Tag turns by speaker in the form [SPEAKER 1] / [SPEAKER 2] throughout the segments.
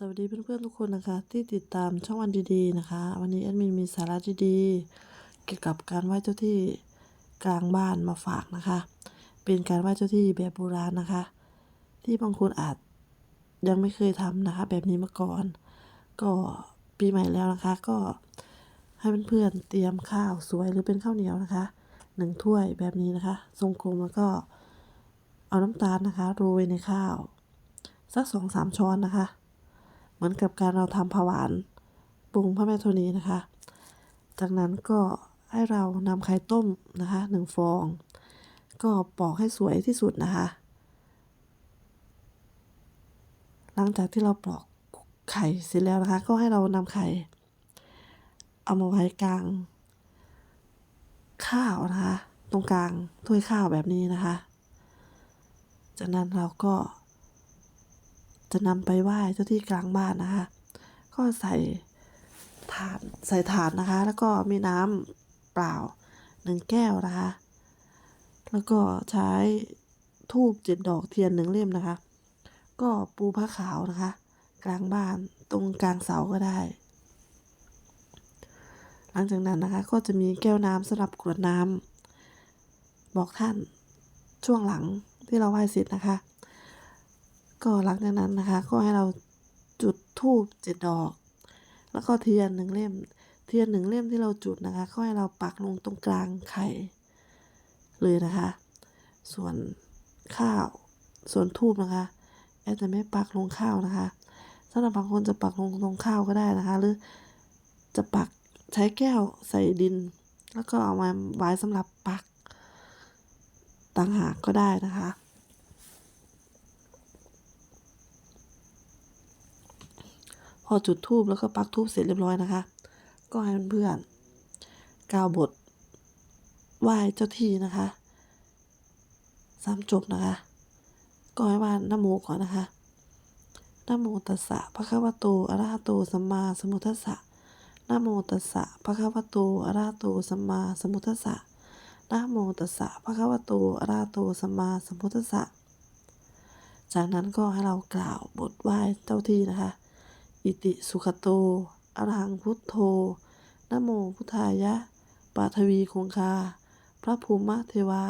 [SPEAKER 1] สวัสดีเพื่อนๆทุกคนนะคะ ที่ติดตามช่องวันดีๆนะคะ วันนี้แอดมินมีสาระดีๆเกี่ยวกับการไหว้เจ้าที่กลางบ้านมาฝากนะคะ เป็นการไหว้เจ้าที่แบบโบราณนะคะ ที่บางคนอาจยังไม่เคยทำนะคะ แบบนี้มาก่อน ก็ปีใหม่แล้วนะคะ ก็ให้เพื่อนๆเตรียมข้าวสวยหรือเป็นข้าวเหนียวนะคะหนึ่งถ้วยแบบนี้นะคะ ทรงกลมแล้วก็เอาน้ำตาลนะคะโรยในข้าว สักสองสามช้อนนะคะ เหมือนกับการเราทำผวานปรุงพระแม่ธรณีนะคะ จากนั้นก็ให้เรานำไข่ต้มนะคะหนึ่งฟอง ก็ปอกให้สวยที่สุดนะคะ หลังจากที่เราปอกไข่เสร็จแล้วนะคะ ก็ให้เรานำไข่ เอามาไว้กลาง ข้าวนะคะ ตรงกลางถ้วยข้าวแบบนี้นะคะ จากนั้นเราก็ จะนำไปไหว้เจ้าที่กลางบ้านนะคะ ก็ใส่ถาดใส่ถาดนะคะ แล้วก็มีน้ำเปล่าหนึ่งแก้วนะคะ แล้วก็ใช้ทูบเจ็ดดอกเทียนหนึ่งเล่มนะคะ ก็ปูผ้าขาวนะคะ กลางบ้านตรงกลางเสาก็ได้ หลังจากนั้นนะคะก็จะมีแก้วน้ำสำหรับกรวดน้ำบอกท่านช่วงหลังที่เราไหว้เสร็จนะคะ ก็หลังจากนั้นนะคะ ก็ให้เราจุดธูปเจ็ดดอก แล้วก็เทียนหนึ่งเล่ม เทียนหนึ่งเล่มที่เราจุดนะคะ ก็ให้เราปักลงตรงกลางไข่เลยนะคะ ส่วนข้าว ส่วนทูบนะคะแอดจะไม่ปักลงข้าวนะคะสำหรับบางคนจะปักลงตรงข้าวก็ได้นะคะ หรือจะปักใช้แก้วใส่ดิน แล้วก็เอามาไว้สำหรับปักต่างหากก็ได้นะคะ พอจุดทูบแล้วก็ปักทูบเสร็จเรียบร้อยนะคะ ก็ให้เพื่อนๆกล่าวบทไหว้เจ้าที่นะคะสามจบนะคะ ก็ให้ว่านะโมก่อนนะคะนะโมตัสสะภะคะวะโตอะระหะโตสัมมาสัมพุทธัสสะนะโมตัสสะภะคะวะโตอะระหะโตสัมมาสัมพุทธัสสะนะโมตัสสะภะคะวะโตอะระหะโตสัมมาสัมพุทธัสสะจากนั้นก็ให้เรากล่าวบทไหว้เจ้าที่นะคะ อิติสุขโต อรหังพุทโธนโมพุทธายะ ปาทวีคงคา พระภูมิเทวา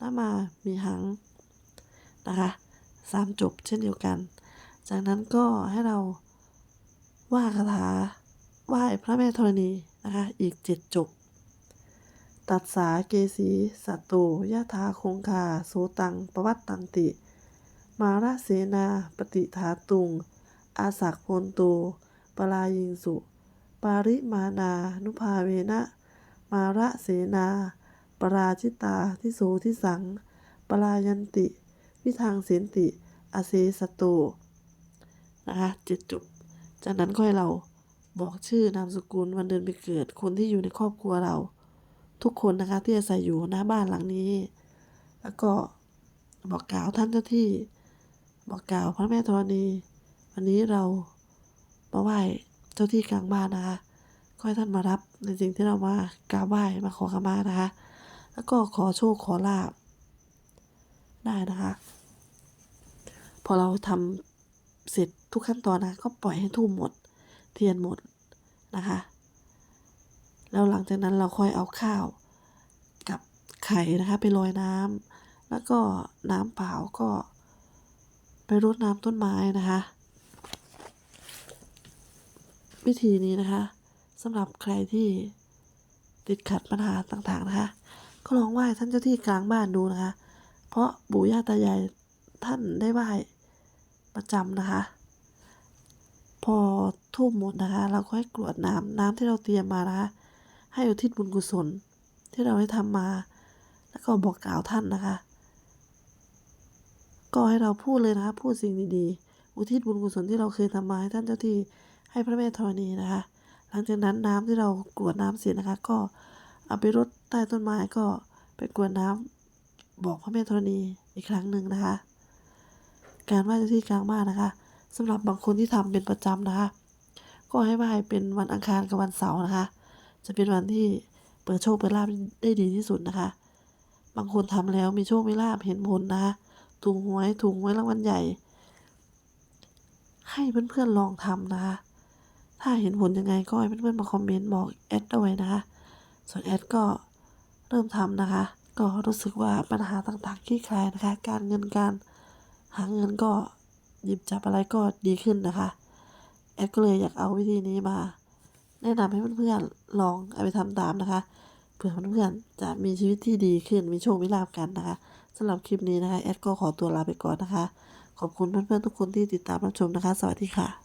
[SPEAKER 1] นามามีหัง นะคะสามจบเช่นเดียวกัน จากนั้นก็ให้เราว่าคาถาไหว้พระแม่ธรณีนะคะ อีกเจ็ดจบ ตัดสาเกสีสัตโตยะธาคงคา โสตัง ประวัตตันติ มาราเสนา ปฏิฐาตุง อาสักพนโตปลายิงสุ ปาริมานานุภาเวนะ มาระเสนา ปราชิตาทิโสทิสังปรายันติ วิทางเสนติ อเสสตโตนะคะเจ็ดจุดจากนั้นก็ให้เราบอกชื่อนามสกุลวันเดือนปีเกิด คนที่อยู่ในครอบครัวเรา ทุกคนนะคะที่อาศัยอยู่หน้าบ้านหลังนี้ แล้วก็บอกกล่าวท่านเจ้าที่ บอกกล่าวพระแม่ธรณี วันนี้เรามาไหว้เจ้าที่กลางบ้านนะคะขอให้ท่านมารับในสิ่งที่เรามากราบไหว้มาขอขมานะคะ แล้วก็ขอโชคขอลาบได้นะคะ พอเราทำเสร็จทุกขั้นตอนนะ ก็ปล่อยให้ทูบหมด เทียนหมดนะคะ แล้วหลังจากนั้นเราค่อยเอาข้าวกับไข่นะคะไปลอยน้ำแล้วก็น้ำเปล่าก็ไปรดน้ำต้นไม้นะคะ วิธีนี้นะคะสำหรับใครที่ติดขัดปัญหาต่างๆนะคะ ก็ลองไหว้ท่านเจ้าที่กลางบ้านดูนะคะ เพราะปู่ย่าตายายท่านได้ไหว้ประจำนะคะ พอทูบหมดนะคะ เราก็ให้กรวดน้ำน้ำที่เราเตรียมมานะคะ ให้อุทิศบุญกุศลที่เราได้ทำมา แล้วก็บอกกล่าวท่านนะคะ ก็ให้เราพูดเลยนะคะ พูดสิ่งดีๆ อุทิศบุญกุศลที่เราเคยทำมาให้ท่านเจ้าที่ ให้พระแม่ธรณีนะคะ หลังจากนั้นน้ำที่เรากรวดน้ำเสร็จนะคะ ก็เอาไปรดใต้ต้นไม้ก็ไปกรวดน้ำบอกพระแม่ธรณีอีกครั้งหนึ่งนะคะ การไหว้เจ้าที่กลางบ้านนะคะสำหรับบางคนที่ทำเป็นประจำนะคะ ก็ให้ไหว้เป็นวันอังคารกับวันเสาร์นะคะ จะเป็นวันที่เปิดโชคเปิดลาภได้ดีที่สุดนะคะ บางคนทำแล้วมีโชคมีลาภเห็นผลนะคะถูกหวยถูกหวยรางวัลใหญ่ ให้เพื่อนๆลองทำนะคะ ถ้าเห็นผลยังไงก็ให้เพื่อนๆมาคอมเมนต์บอกแอดด้วยนะคะ ส่วนแอดก็เริ่มทำนะคะ ก็รู้สึกว่าปัญหาต่างๆคลี่คลายนะคะ การเงินการหาเงินก็หยิบจับอะไรก็ดีขึ้นนะคะ แอดก็เลยอยากเอาวิธีนี้มา แนะนำให้เพื่อนๆลองเอาไปทำตามนะคะเผื่อเพื่อนๆจะมีชีวิตที่ดีขึ้นมีโชคมีลาภกันนะคะสำหรับคลิปนี้นะคะแอดก็ขอตัวลาไปก่อนนะคะ ขอบคุณเพื่อนๆทุกคนที่ติดตามรับชมนะคะ สวัสดีค่ะ